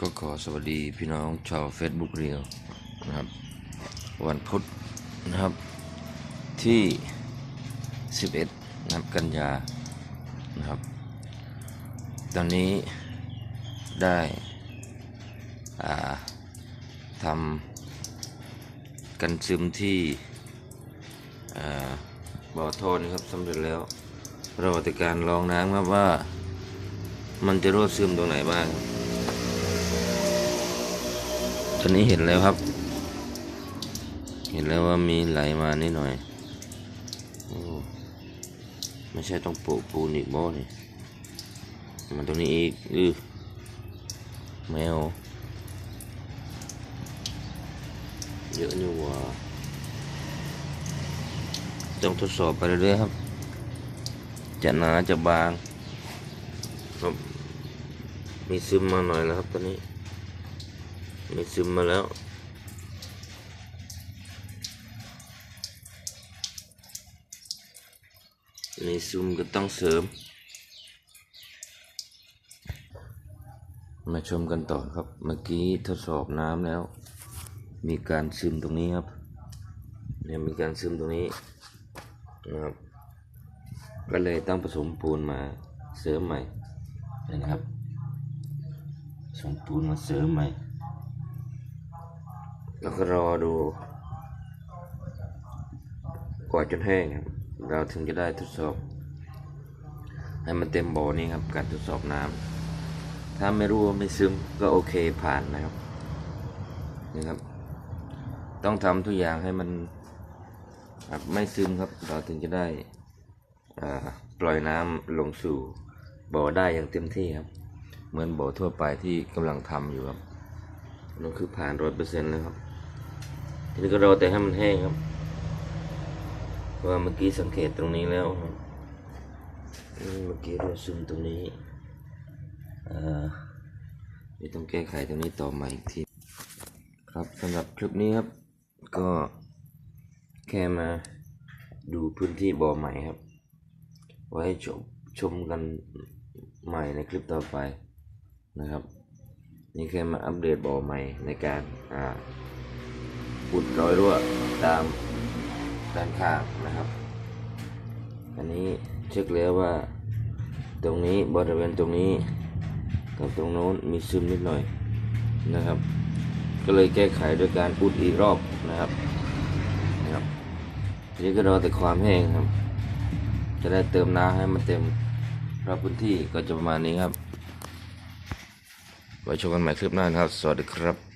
ก็ขอสวัสดีพี่น้องชาว Facebook เรียวนะครับ วันพุธนะครับที่ 11นับกันยานะครับ ตอนนี้ได้ทำกันซึมที่อ่าบ่อโทนนะครับสำเร็จแล้วเราต่การลองน้ำครับว่ามันจะรั่วซึมตรงไหนบ้าง ตอนนี้เห็นแล้วครับ เห็นแล้วว่ามีไหลมานิดหน่อยโอ้ไม่ใช่ต้องโปะปูนอีกบ่นี่มันตรงนี้อีกอือแมวเยอะนี่ว่าต้องทดสอบไปเรื่อยๆครับ จะหนาจะบางครับมีซึมมาหน่อยแล้วครับตอนนี้ มีซึมมาแล้วมีซึมก็ต้องเสริม มาชมกันต่อครับ เมื่อกี้ทดสอบน้ำแล้ว มีการซึมตรงนี้ครับ เนี่ยมีการซึมตรงนี้นะครับ ก็เลยต้องผสมปูนมาเสริมใหม่นะครับผสมปูนมาเสริมใหม่ แล้วก็รอดูกว่าจนแห้งครับเราถึงจะได้ทดสอบให้มันเต็มบ่อนี้ครับการทดสอบน้ำถ้าไม่รู้ว่าไม่ซึมก็โอเคผ่านนะครับนี่ครับ ต้องทำทุกอย่างให้มันไม่ซึมครับ เราถึงจะได้ปล่อยน้ำลงสู่บ่อได้อย่างเต็มที่ครับ เหมือนบ่อทั่วไปที่กำลังทำอยู่ครับนั่นคือผ่านร้อยเปอร์เซ็นต์แล้วครับ ทีนี้ก็รอแต่ให้มันแห้งครับ ว่าเมื่อกี้สังเกตตรงนี้แล้วครับเมื่อกี้เราซึมตรงนี้เอ่อเดี๋ยวต้องแก้ไขตรงนี้ต่อมาอีกที ครับสำหรับคลิปนี้ครับ ก็แค่มาดูพื้นที่บ่อใหม่ครับ ไว้ชมชมกันใหม่ในคลิปต่อไปนะครับ นี่แค่มาอัปเดตบ่อใหม่ในการอ่าุดรอยรั่วตามด้านข้างนะครับ อันนี้เช็คแล้วว่า ตรงนี้บริเวณตรงนี้ กับตรงโน้นมีซึมนิดหน่อยนะครับ ก็เลยแก้ไขโดยการอุดอีกรอบนะครับนะครับทีนี้ก็รอแต่ความแห้งครับ จะได้เติมน้ำให้มันเต็มรอบพื้นที่ก็จะประมาณนี้ครับไว้ชมกันใหม่คลิปหน้านะครับ สวัสดีครับ